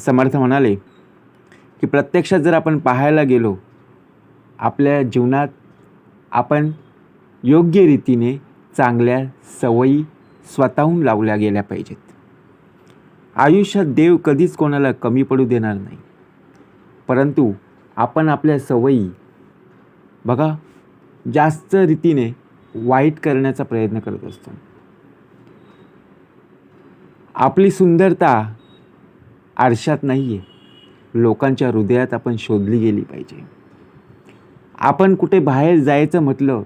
समर्थ म्हणाले की प्रत्यक्षात जर आपण पाहायला गेलो आपल्या जीवनात आपण योग्य रीतीने चांगल्या सवयी स्वतःहून लावल्या गेल्या पाहिजेत. आयुष्यात देव कधीच कोणाला कमी पडू देणार नाही. परंतु आपण आपल्या सवयी बघा जास्त रीतीने वाईट करण्याचा प्रयत्न करत असतो. आपली सुंदरता आरशात नाही आहे लोकांच्या हृदयात आपण शोधली गेली पाहिजे. आपण कुठे बाहेर जायचं म्हटलं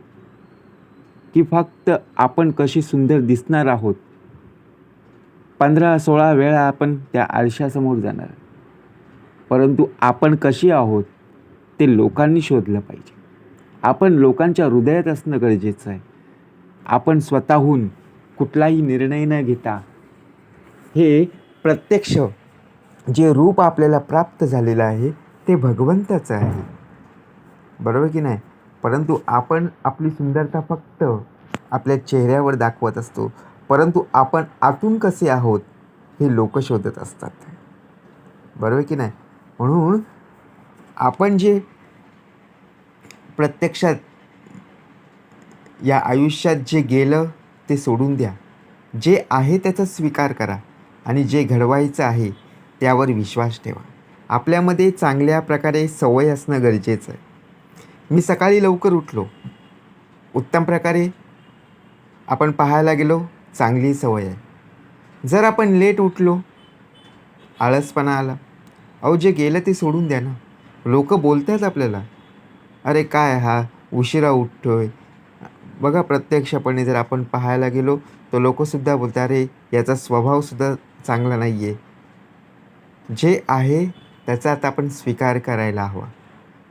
की फक्त आपण कशी सुंदर दिसणार आहोत? पंधरा सोळा वेळा आपण त्या आरशासमोर जाणार. परंतु आपण कशी आहोत ते लोकांनी शोधलं पाहिजे. आपण लोकांच्या हृदयात असणं गरजेचं आहे. आपण स्वतःहून कुठलाही निर्णय न घेता हे प्रत्यक्ष जे रूप आपल्याला प्राप्त झालेलं आहे ते भगवंताचं आहे. बरोबर की नाही? परंतु आपण आपली सुंदरता फक्त आपल्या चेहऱ्यावर दाखवत असतो. परंतु आपण आतून कसे आहोत हे लोक शोधत असतात. बरोबर की नाही? म्हणून आपण जे प्रत्यक्षात या आयुष्यात जे गेलं ते सोडून द्या. जे आहे त्याचा स्वीकार करा. आणि जे घडवायचं आहे त्यावर विश्वास ठेवा. आपल्यामध्ये चांगल्या प्रकारे सवय असणं गरजेचं आहे. मी सकाळी लवकर उठलो. उत्तम प्रकारे आपण पाहायला गेलो चांगली सवय आहे. जर आपण लेट उठलो आळसपणा आला. अहो जे गेलं ते सोडून द्या ना. लोक बोलतात आपल्याला. अरे काय हा? उशिरा उठतोय. बघा प्रत्यक्षपणे जर आपण पाहायला गेलो तर लोकसुद्धा बोलतात अरे याचा स्वभावसुद्धा चांगला नाही आहे जे आहे त्याचा आता आपण स्वीकार करायला हवा.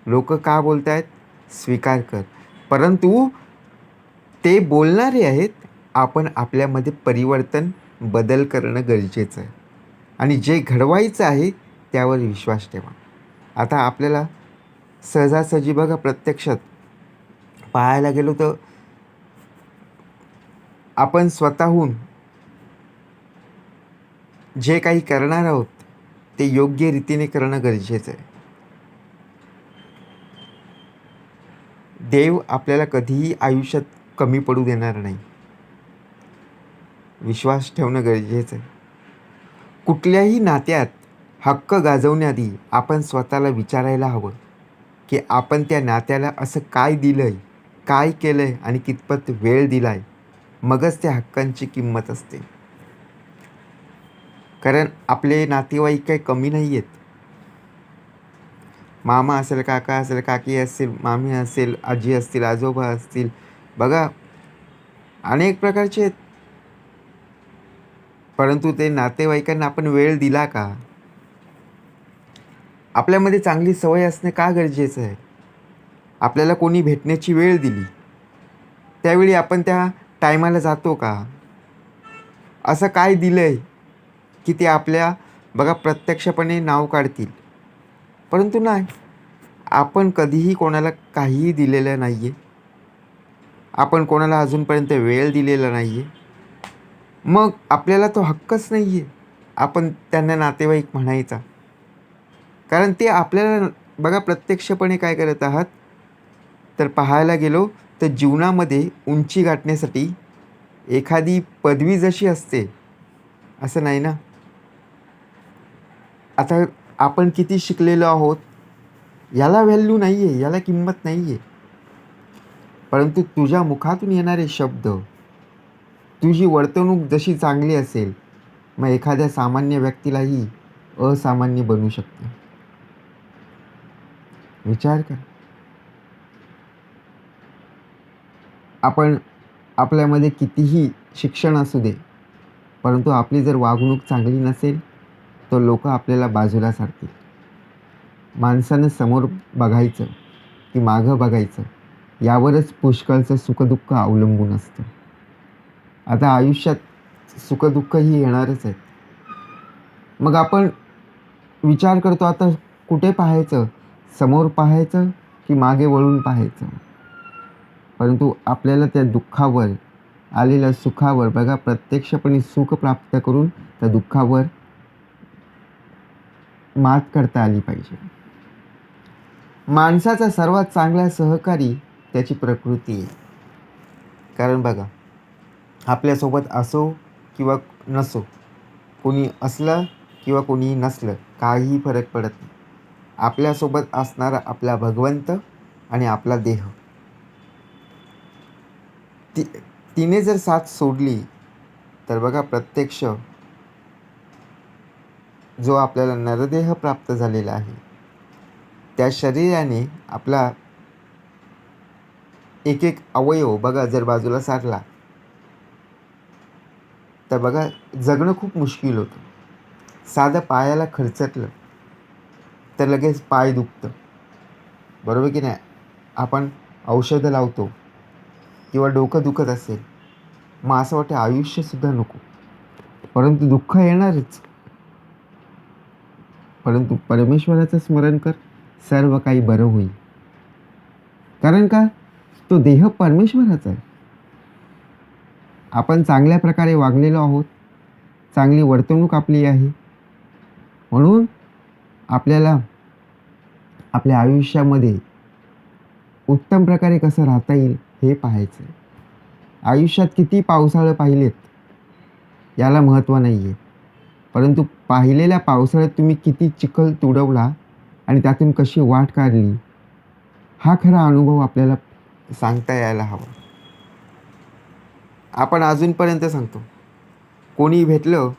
लोक का बोलत आहेत स्वीकार कर. परंतु ते बोलणारे आहेत आपण आपल्यामध्ये परिवर्तन बदल करणं गरजेचं आहे. आणि जे घडवायचं आहे त्यावर विश्वास ठेवा. आता आपल्याला सहजासहजी बघा प्रत्यक्षात पाहायला गेलो तर आपण स्वतःहून जे काही करणार आहोत ते योग्य रीतीने करणं गरजेचं आहे. देव आपल्याला कधीही आयुष्यात कमी पडू देणार नाही. विश्वास ठेवणं गरजेचं आहे. कुठल्याही नात्यात हक्क गाजवण्याआधी आपण स्वतःला विचारायला हवं की आपण त्या नात्याला असं काय दिलं आहे काय केलं आहे आणि कितपत वेळ दिला आहे मगच त्या हक्कांची किंमत असते. कारण आपले नातेवाईक काही कमी नाही आहेत मामा असेल काका असेल काकी असेल मामी असेल आजी असतील आजोबा असतील बघा अनेक प्रकारचे आहेत. परंतु ते नातेवाईकांना आपण वेळ दिला का? आपल्यामध्ये चांगली सवय असणे का गरजेचं आहे? आपल्याला कोणी भेटण्याची वेळ दिली? त्यावेळी आपण त्या टायमाला जातो का? असं काय दिलं आहे की ते आपल्या बघा प्रत्यक्षपणे नाव काढतील. परंतु नाही. आपण कधीही कोणाला काहीही दिलेलं नाही आहे आपण कोणाला अजूनपर्यंत वेळ दिलेला नाही आहे मग आपल्याला तो हक्कच नाही आहे आपण त्यांना नातेवाईक म्हणायचा. कारण ते आपल्याला बघा प्रत्यक्षपणे काय करत आहात? तर पाहायला गेलो तर जीवनामध्ये उंची गाठण्यासाठी एखादी पदवी जशी असते असं नाही ना? आता आपण किती शिकलेलो आहोत याला व्हॅल्यू नाही आहे याला किंमत नाही आहे परंतु तुझ्या मुखातून येणारे शब्द तुझी वर्तणूक जशी चांगली असेल मग एखाद्या सामान्य व्यक्तीलाही असामान्य बनू शकते. विचार कर. आपण आपल्यामध्ये कितीही शिक्षण असू दे परंतु आपली जर वागणूक चांगली नसेल तर लोक आपल्याला बाजूला सारतील. माणसानं समोर बघायचं की मागं बघायचं यावरच पुष्कळचं सुखदुःख अवलंबून असतं. आता आयुष्यात सुखदुःख ही येणारच आहेत. मग आपण विचार करतो आता कुठे पाहायचं? समोर पाहायचं की मागे वळून पाहायचं? परंतु आपल्याला त्या दुःखावर आलेल्या सुखावर बघा प्रत्यक्षपणे सुख प्राप्त करून त्या दुःखावर मात करता आली पाहिजे. माणसाचा सर्वात चांगला सहकारी त्याची प्रकृती आहे. कारण बघा आपल्यासोबत असो किंवा नसो कोणी असलं किंवा कोणी नसलं काहीही फरक पडत नाही. आपल्यासोबत असणारा आपला भगवंत आणि आपला देह. ती तिने जर साथ सोडली तर बघा प्रत्यक्ष जो आपल्याला नरदेह प्राप्त झालेला आहे. त्या शरीराने आपला एक एक अवयव बघा जर बाजूला सारला तर बघा जगणं खूप मुश्किल होतं. साधं पायाला खरचटलं तर लगेच पाय दुखतं. बरोबर की नाही? आपण औषधं लावतो किंवा डोकं दुखत असेल मग असं वाटतं आयुष्यसुद्धा नको. परंतु दुःख येणारच. परंतु परमेश्वराचं स्मरण कर सर्व काही बरं होईल. कारण का? तो देह परमेश्वराचा आहे. आपण चांगल्या प्रकारे वागलेलो आहोत. चांगली वर्तणूक आपली आहे. म्हणून आपल्याला आपल्या आयुष्यामध्ये उत्तम प्रकारे कसं राहता येईल हे पाहायचं आहे आयुष्यात किती पावसाळं पाहिलेत याला महत्त्व नाही आहे परंतु पाहिलेल्या पावसाळ्यात तुम्ही किती चिखल तुडवला आणि त्यातून कशी वाट काढली हा खरा अनुभव आपल्याला सांगता यायला हवा. आपण अजूनपर्यंत सांगतो. कोणी भेटलं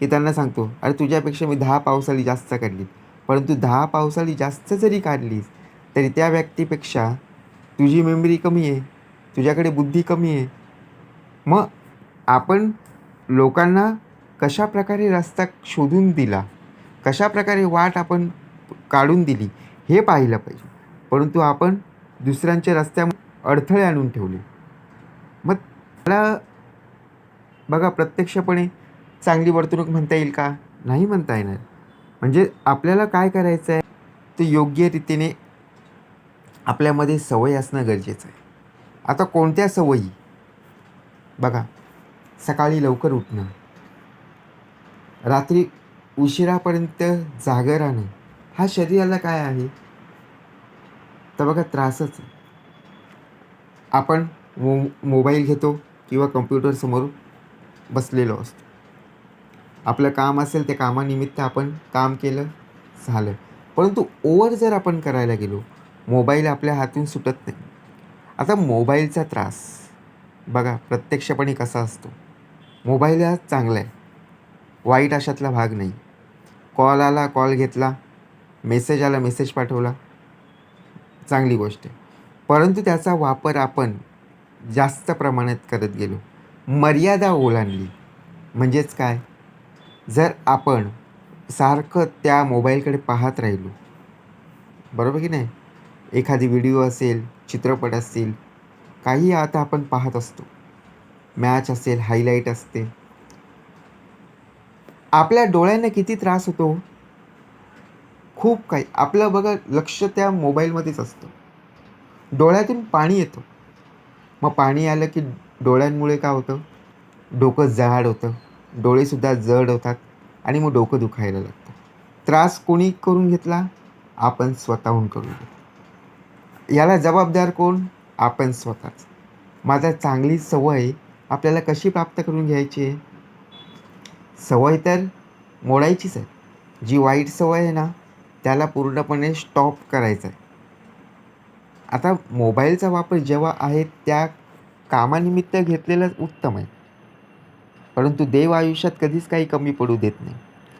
की त्यांना सांगतो अरे तुझ्यापेक्षा मी दहा पावसाळी जास्त काढली परंतु दहा पावसाळी जास्त जरी काढलीस तरी त्या व्यक्तीपेक्षा तुझी मेमरी कमी आहे तुझ्याकडे बुद्धी कमी आहे. मग आपण लोकांना कशा प्रकारे रस्ता शोधून दिला? कशा प्रकारे वाट आपण काढून दिली? हे पाहिलं पाहिजे. परंतु आपण दुसऱ्यांच्या रस्त्यामध्ये अडथळे आणून ठेवले. मग त्याला बघा प्रत्यक्षपणे चांगली वर्तणूक म्हणता येईल का? नाही म्हणता येणार. म्हणजे आपल्याला काय करायचं आहे? ते योग्य रीतीने आपल्यामध्ये सवय असणं गरजेचं आहे. आता कोणत्या सवयी? बघा सकाळी लवकर उठणं. रात्री उशिरापर्यंत जागं राहणं हा शरीराला काय आहे? तर बघा त्रासच आहे. आपण मो मोबाईल घेतो किंवा कम्प्युटरसमोर बसलेलो असतो. आपलं काम असेल त्या कामानिमित्त आपण काम केलं झालं. परंतु ओवर जर आपण करायला गेलो मोबाईल आपल्या हातून सुटत नाही. आता मोबाईलचा त्रास बघा प्रत्यक्षपणे कसा असतो? मोबाईल हा चांगला आहे. वाईट अशातला भाग नाही. कॉल आला कॉल घेतला मेसेज आला मेसेज पाठवला. चांगली गोष्ट आहे. परंतु त्याचा वापर आपण जास्त प्रमाणात करत गेलो. मर्यादा ओलांडली. म्हणजेच काय? जर आपण सारखं त्या मोबाईलकडे पाहत राहिलो. बरोबर की नाही? एखादी व्हिडिओ असेल चित्रपट असतील काही आता आपण पाहत असतो. मॅच असेल हायलाईट असते. आपल्या डोळ्यांना किती त्रास होतो? खूप काही. आपलं बघा लक्ष त्या मोबाईलमध्येच असतं. डोळ्यातून पाणी येतं. मग पाणी आलं की डोळ्यांमुळे काय होतं? डोकं जाड होतं. डोळेसुद्धा जड होतात आणि मग डोकं दुखायला लागतं. त्रास कोणी करून घेतला? आपण स्वतःहून करून घेतला. याला जबाबदार कोण? आपण स्वतःच. माझा चांगली सवय आपल्याला कशी प्राप्त करून घ्यायची आहे? सवय तर मोडायचीच आहे. जी वाईट सवय आहे ना त्याला पूर्णपणे स्टॉप करायचं आहे. आता मोबाईलचा वापर जेव्हा आहे त्या कामानिमित्त घेतलेलं उत्तम आहे. परंतु देव आयुष्यात कधीच काही कमी पडू देत नाही.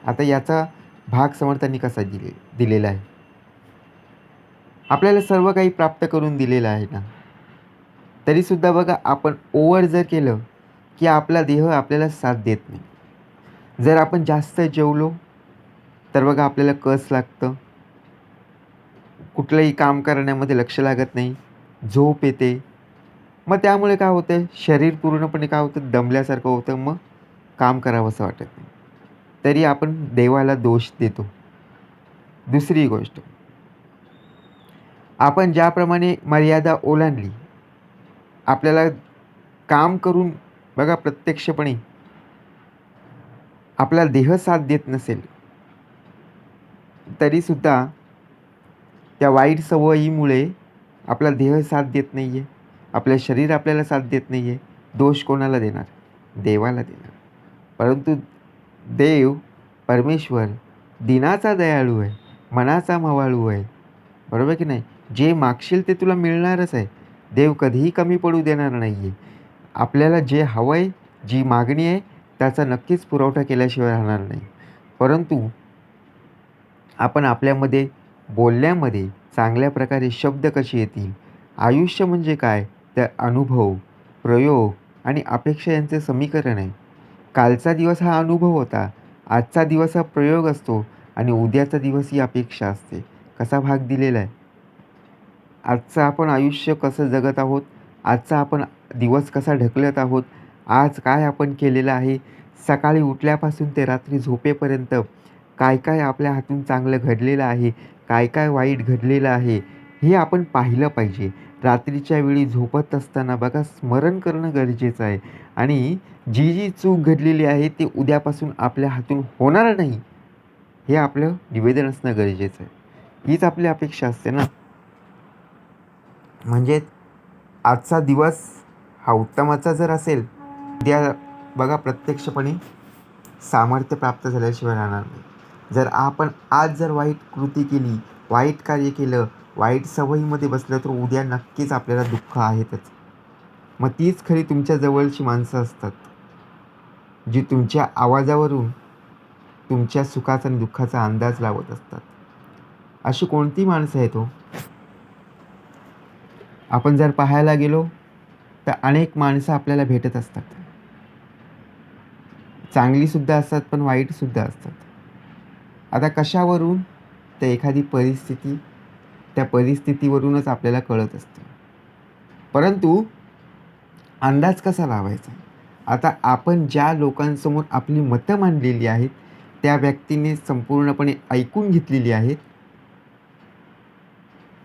आता याचा भाग समर्थांनी कसा दिले दिलेला आहे? आपल्याला सर्व काही प्राप्त करून दिलेलं आहे ना? तरीसुद्धा बघा आपण ओवर जर केलं की आपला देह आपल्याला साथ देत नाही. जर आपण जास्त जेवलो तर बघा आपल्याला कस लागतं. कुठलंही काम करण्यामध्ये लक्ष लागत नाही झोप येते. मग त्यामुळे काय होतं शरीर पूर्णपणे काय होतं? दमल्यासारखं होतं. मग काम करावंसं वाटत नाही. तरी आपण देवाला दोष देतो. दुसरी गोष्ट. आपण ज्याप्रमाणे मर्यादा ओलांडली आपल्याला काम करून बघा प्रत्यक्षपणे आपला देह साथ देत नसेल तरीसुद्धा त्या वाईट सवयीमुळे आपला देह साथ देत नाही आहे आपलं शरीर आपल्याला साथ देत नाही आहे दोष कोणाला देणार? देवाला देणार. परंतु देव परमेश्वर दिनाचा दयाळू आहे मनाचा मवाळू आहे. बरोबर की नाही? जे मागशील ते तुला मिळणारच आहे. देव कधीही कमी पडू देणार नाही आहे आपल्याला जे हवं आहे जी मागणी आहे त्याचा नक्कीच पुरवठा केल्याशिवाय राहणार नाही. परंतु आपण आपल्यामध्ये बोलण्यामध्ये चांगल्या प्रकारे शब्द कसे येतील आयुष्य म्हणजे काय तर अनुभव प्रयोग आणि अपेक्षा यांचे समीकरण आहे. कालचा दिवस हा अनुभव होता आजचा दिवस हा प्रयोग असतो आणि उद्याचा दिवस ही अपेक्षा असते. कसा भाग दिलेला आहे? आजचं आपण आयुष्य कसं जगत आहोत? आजचा आपण दिवस कसा ढकलत आहोत? आज काय आपण केलेलं आहे? सकाळी उठल्यापासून ते रात्री झोपेपर्यंत काय काय आपल्या हातून चांगलं घडलेलं आहे? काय काय वाईट घडलेलं आहे? हे आपण पाहिलं पाहिजे. रात्रीच्या वेळी झोपत असताना बघा स्मरण करणं गरजेचं आहे. आणि जी जी चूक घडलेली आहे ती उद्यापासून आपल्या हातून होणार नाही. हे आपलं निवेदन असणं गरजेचं आहे. हीच आपली अपेक्षा असते ना? म्हणजे आजचा दिवस हा उत्तमाचा जर असेल उद्या बघा प्रत्यक्षपणे सामर्थ्य प्राप्त झाल्याशिवाय राहणार नाही. जर आपण आज जर वाईट कृती केली वाईट कार्य केलं वाईट सवयीमध्ये बसलं तर उद्या नक्कीच आपल्याला दुःख आहेतच. मग तीच खरी तुमच्या जवळची माणसं असतात जी तुमच्या आवाजावरून तुमच्या सुखाचा आणि दुःखाचा अंदाज लावत असतात. अशी कोणती माणसं आहेत हो? आपण जर पाहायला गेलो तर अनेक माणसं आपल्याला भेटत असतात. चांगलीसुद्धा असतात पण वाईटसुद्धा असतात. आता कशावरून तर एखादी परिस्थिती त्या परिस्थितीवरूनच आपल्याला कळत असतं. परंतु अंदाज कसा लावायचा? आता आपण ज्या लोकांसमोर आपली मतं मांडलेली आहेत त्या व्यक्तीने संपूर्णपणे ऐकून घेतलेली आहेत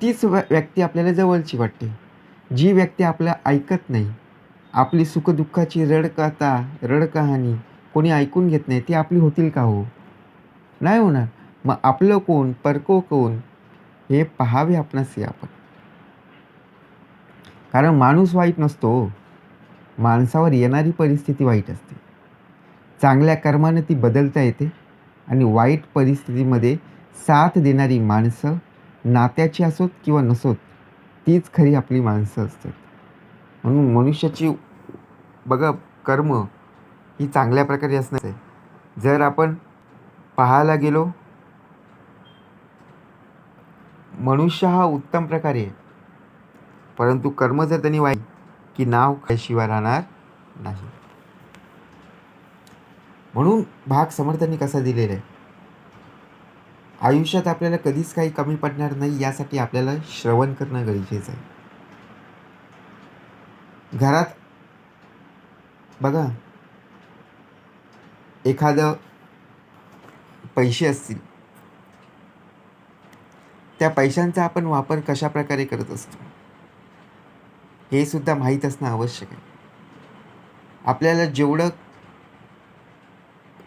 तीच व्य व्यक्ती आपल्याला जवळची वाटते. जी व्यक्ती आपल्या ऐकत नाही आपली सुखदुःखाची रडकथा रडकहाणी कोणी ऐकून घेत नाही ती आपली होतील का हो? नाही होणार. मग आपलं कोण परको कोण हे पहावे आपणास हे आपण. कारण माणूस वाईट नसतो हो. माणसावर येणारी परिस्थिती वाईट असते. चांगल्या कर्माने ती बदलता येते आणि वाईट परिस्थितीमध्ये साथ देणारी माणसं नात्याची असोत किंवा नसोत तीच खरी आपली माणसं असतात. म्हणून मनुष्याची बघा कर्म ही चांगल्या प्रकारे असणार आहे. जर आपण पाहायला गेलो मनुष्य हा उत्तम प्रकारे आहे. परंतु कर्म जर त्यांनी वाईट की नाव शिवाय राहणार नाही. म्हणून भाग समर्थांनी कसा दिलेला आहे? आयुष्यात आपल्याला कधीच काही कमी पडणार नाही यासाठी आपल्याला श्रवण करणं गरजेचं आहे. घरात बघा एखादं पैसे असतील त्या पैशांचा आपण वापर कशा प्रकारे करत असतो? हे सुद्धा माहीत असणं आवश्यक आहे. आपल्याला जेवढं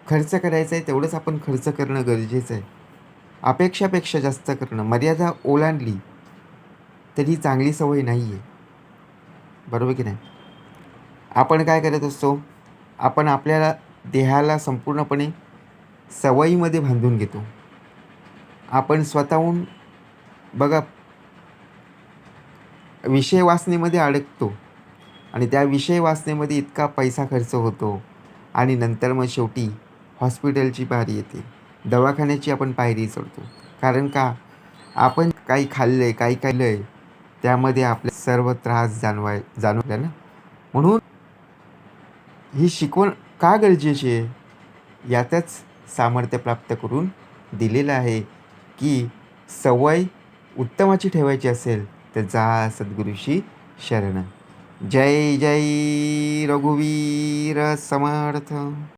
खर्च करायचं आहे तेवढंच आपण खर्च करणं गरजेचं आहे. अपेक्षापेक्षा जास्त करणं मर्यादा ओलांडली तर ही चांगली सवय नाही आहे बरोबर की नाही? आपण काय करत असतो? आपण आपल्याला देहाला संपूर्णपणे सवयीमध्ये बांधून घेतो. आपण स्वतःहून बघा विषय वाचनेमध्ये अडकतो आणि त्या विषय वाचनेमध्ये इतका पैसा खर्च होतो आणि नंतर मग शेवटी हॉस्पिटलची पायरी येते. दवाखान्याची आपण पायरी चढतो. कारण का? आपण काही खाल्लं आहे काही खाल्लं आहे त्यामध्ये आपले सर्व त्रास जाणवाय जाणवल्या ना? म्हणून ही शिकवण का गरजेची? आहे यातच सामर्थ्य प्राप्त करून दिलेलं आहे की सवय उत्तमाची ठेवायची असेल तर जा सद्गुरूशी शरण. जय जय रघुवीर समर्थ.